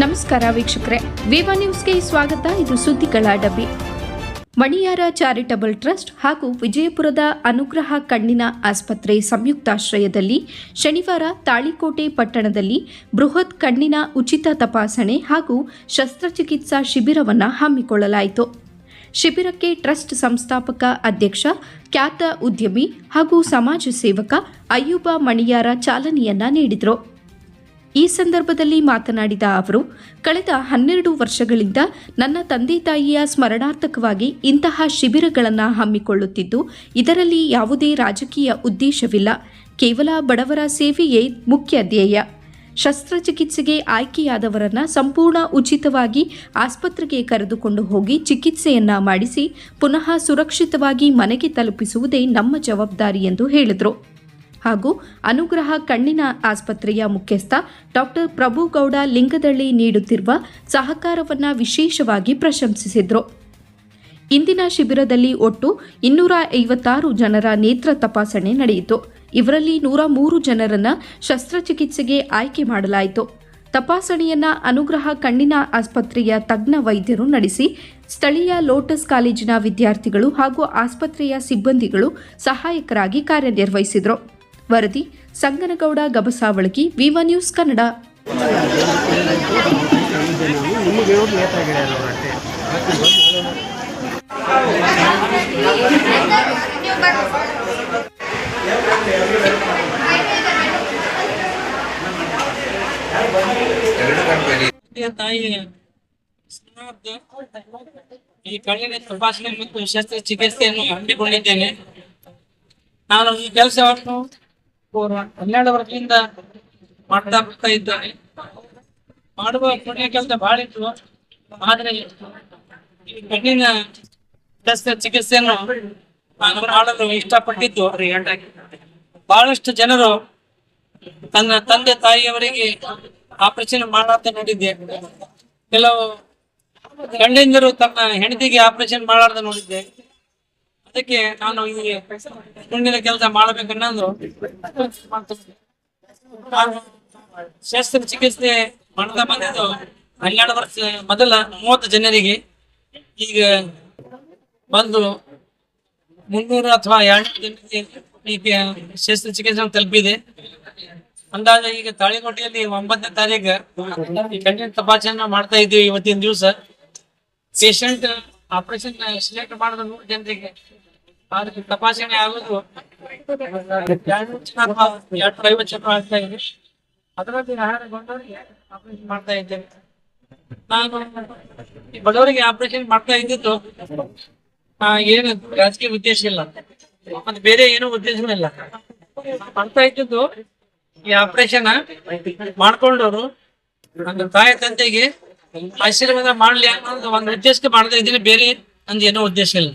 ನಮಸ್ಕಾರ ವೀಕ್ಷಕರೇ. ವಿವಾ ನ್ಯೂಸ್ಗೆ ಸ್ವಾಗತ. ಇದು ಸುದ್ದಿಗಳ ಡಬ್ಬಿ. ಮಣಿಯಾರ ಚಾರಿಟಬಲ್ ಟ್ರಸ್ಟ್ ಹಾಗೂ ವಿಜಯಪುರದ ಅನುಗ್ರಹ ಕಣ್ಣಿನ ಆಸ್ಪತ್ರೆ ಸಂಯುಕ್ತಾಶ್ರಯದಲ್ಲಿ ಶನಿವಾರ ತಾಳಿಕೋಟೆ ಪಟ್ಟಣದಲ್ಲಿ ಬೃಹತ್ ಕಣ್ಣಿನ ಉಚಿತ ತಪಾಸಣೆ ಹಾಗೂ ಶಸ್ತ್ರಚಿಕಿತ್ಸಾ ಶಿಬಿರವನ್ನು ಹಮ್ಮಿಕೊಳ್ಳಲಾಯಿತು. ಶಿಬಿರಕ್ಕೆ ಟ್ರಸ್ಟ್ ಸಂಸ್ಥಾಪಕ ಅಧ್ಯಕ್ಷ, ಖ್ಯಾತ ಉದ್ಯಮಿ ಹಾಗೂ ಸಮಾಜ ಸೇವಕ ಅಯ್ಯೂಬ ಮಣಿಯಾರ ಚಾಲನೆಯನ್ನ ನೀಡಿದರು. ಈ ಸಂದರ್ಭದಲ್ಲಿ ಮಾತನಾಡಿದ ಅವರು, ಕಳೆದ ಹನ್ನೆರಡು ವರ್ಷಗಳಿಂದ ನನ್ನ ತಂದೆ ತಾಯಿಯ ಸ್ಮರಣಾರ್ಥಕವಾಗಿ ಇಂತಹ ಶಿಬಿರಗಳನ್ನು ಹಮ್ಮಿಕೊಳ್ಳುತ್ತಿದ್ದು, ಇದರಲ್ಲಿ ಯಾವುದೇ ರಾಜಕೀಯ ಉದ್ದೇಶವಿಲ್ಲ. ಕೇವಲ ಬಡವರ ಸೇವೆಯೇ ಮುಖ್ಯ ಧ್ಯೇಯ. ಶಸ್ತ್ರಚಿಕಿತ್ಸೆಗೆ ಆಯ್ಕೆಯಾದವರನ್ನು ಸಂಪೂರ್ಣ ಉಚಿತವಾಗಿ ಆಸ್ಪತ್ರೆಗೆ ಕರೆದುಕೊಂಡು ಹೋಗಿ ಚಿಕಿತ್ಸೆಯನ್ನ ಮಾಡಿಸಿ, ಪುನಃ ಸುರಕ್ಷಿತವಾಗಿ ಮನೆಗೆ ತಲುಪಿಸುವುದೇ ನಮ್ಮ ಜವಾಬ್ದಾರಿ ಎಂದು ಹೇಳಿದರು. ಹಾಗೂ ಅನುಗ್ರಹ ಕಣ್ಣಿನ ಆಸ್ಪತ್ರೆಯ ಮುಖ್ಯಸ್ಥ ಡಾಕ್ಟರ್ ಪ್ರಭುಗೌಡ ಲಿಂಗದಳ್ಳಿ ನೀಡುತ್ತಿರುವ ಸಹಕಾರವನ್ನ ವಿಶೇಷವಾಗಿ ಪ್ರಶಂಸಿಸಿದರು. ಇಂದಿನ ಶಿಬಿರದಲ್ಲಿ ಒಟ್ಟು ಇನ್ನೂರ ಐವತ್ತಾರು ಜನರ ನೇತ್ರ ತಪಾಸಣೆ ನಡೆಯಿತು. ಇವರಲ್ಲಿ ನೂರ ಮೂರು ಜನರನ್ನ ಶಸ್ತ್ರಚಿಕಿತ್ಸೆಗೆ ಆಯ್ಕೆ ಮಾಡಲಾಯಿತು. ತಪಾಸಣೆಯನ್ನ ಅನುಗ್ರಹ ಕಣ್ಣಿನ ಆಸ್ಪತ್ರೆಯ ತಜ್ಞ ವೈದ್ಯರು ನಡೆಸಿ, ಸ್ಥಳೀಯ ಲೋಟಸ್ ಕಾಲೇಜಿನ ವಿದ್ಯಾರ್ಥಿಗಳು ಹಾಗೂ ಆಸ್ಪತ್ರೆಯ ಸಿಬ್ಬಂದಿಗಳು ಸಹಾಯಕರಾಗಿ ಕಾರ್ಯನಿರ್ವಹಿಸಿದರು. ವರದಿ, ಸಂಗನಗೌಡ ಗಬಸಾವಳಗಿ ವಿವ ನ್ಯೂಸ್ ಕನ್ನಡ. ಈ ಕಣ್ಣಿನ ತಪಾಸಣೆ ಮತ್ತು ಶಸ್ತ್ರಚಿಕಿತ್ಸೆಯನ್ನು ಹಮ್ಮಿಕೊಂಡಿದ್ದೇನೆ. ನಾನು ಈ ಕೆಲಸವನ್ನು ಹನ್ನೆರಡು ವರ್ಷದಿಂದ ಮಾಡ್ತಾ ಬರ್ತಾ ಇದ್ದಾರೆ. ಮಾಡುವ ಪುಣ್ಯ ಕೆಲಸ ಬಹಳ ಇತ್ತು. ಆದ್ರೆ ಕಣ್ಣಿನ ಚಿಕಿತ್ಸೆಯನ್ನು ನಾನು ಮಾಡಲು ಇಷ್ಟಪಟ್ಟಿದ್ದು. ಬಹಳಷ್ಟು ಜನರು ತನ್ನ ತಂದೆ ತಾಯಿಯವರಿಗೆ ಆಪರೇಷನ್ ಮಾಡಾರ್ದ ನೋಡಿದ್ದೆ. ಕೆಲವು ಗಂಡಿಂದರು ತನ್ನ ಹೆಂಡತಿಗೆ ಆಪರೇಷನ್ ಮಾಡಾರ್ದ ನೋಡಿದ್ದೆ. ಅದಕ್ಕೆ ನಾನು ಈ ಮುಂದಿನ ಕೆಲಸ ಮಾಡಬೇಕನ್ನೋದು. ಶಸ್ತ್ರ ಶಸ್ತ್ರಚಿಕಿತ್ಸೆ ಮಾಡ್ತಾ ಬಂದಿದ್ದು ಹನ್ನೆರಡು ವರ್ಷ ಮೊದಲ ಮೂವತ್ತು ಜನರಿಗೆ. ಈಗ ಬಂದು ಮುನ್ನೂರು ಅಥವಾ ಎರಡು ಜನರಿಗೆ ಈಗ ಶಸ್ತ್ರಚಿಕಿತ್ಸೆ ತಲುಪಿದೆ. ಅಂದಾಜ ಈಗ ತಾಳಿಕೋಟೆಯಲ್ಲಿ ಒಂಬತ್ತನೇ ತಾರೀಕು ಕಣ್ಣಿನ ತಪಾಸಣೆ ಮಾಡ್ತಾ ಇದ್ದೀವಿ ಇವತ್ತಿನ ದಿವಸ. ಪೇಷಂಟ್ ಆಪರೇಷನ್ ಸಿಲೆಕ್ಟ್ ಮಾಡಿದ ನೂರು ಜನರಿಗೆ ಅದಕ್ಕೆ ತಪಾಸಣೆ ಆಗೋದು ಎರಡು ಐವತ್ತು ಜನ ಆಗ್ತಾ ಇದೆ. ಅದರಲ್ಲಿ ಮಾಡ್ತಾ ಇದ್ದೇವೆ ನಾನು ಬಡವರಿಗೆ ಆಪರೇಷನ್ ಮಾಡ್ತಾ ಇದ್ದಿದ್ದು ಏನು ರಾಜಕೀಯ ಉದ್ದೇಶ ಇಲ್ಲ. ಮತ್ತೆ ಬೇರೆ ಏನೂ ಉದ್ದೇಶನೂ ಇಲ್ಲ. ಮಾಡ್ತಾ ಇದ್ದಿದ್ದು ಈ ಆಪರೇಷನ್ ಮಾಡ್ಕೊಂಡವರು ನನ್ನ ತಾಯಿ ತಂದೆಗೆ ಆಶೀರ್ವಾದ ಮಾಡ್ಲಿ ಅನ್ನೋ ಒಂದು ಉದ್ದೇಶಕ್ಕೆ ಮಾಡ್ತಾ ಇದ್ದೀನಿ. ಬೇರೆ ನಂದು ಏನೋ ಉದ್ದೇಶ ಇಲ್ಲ.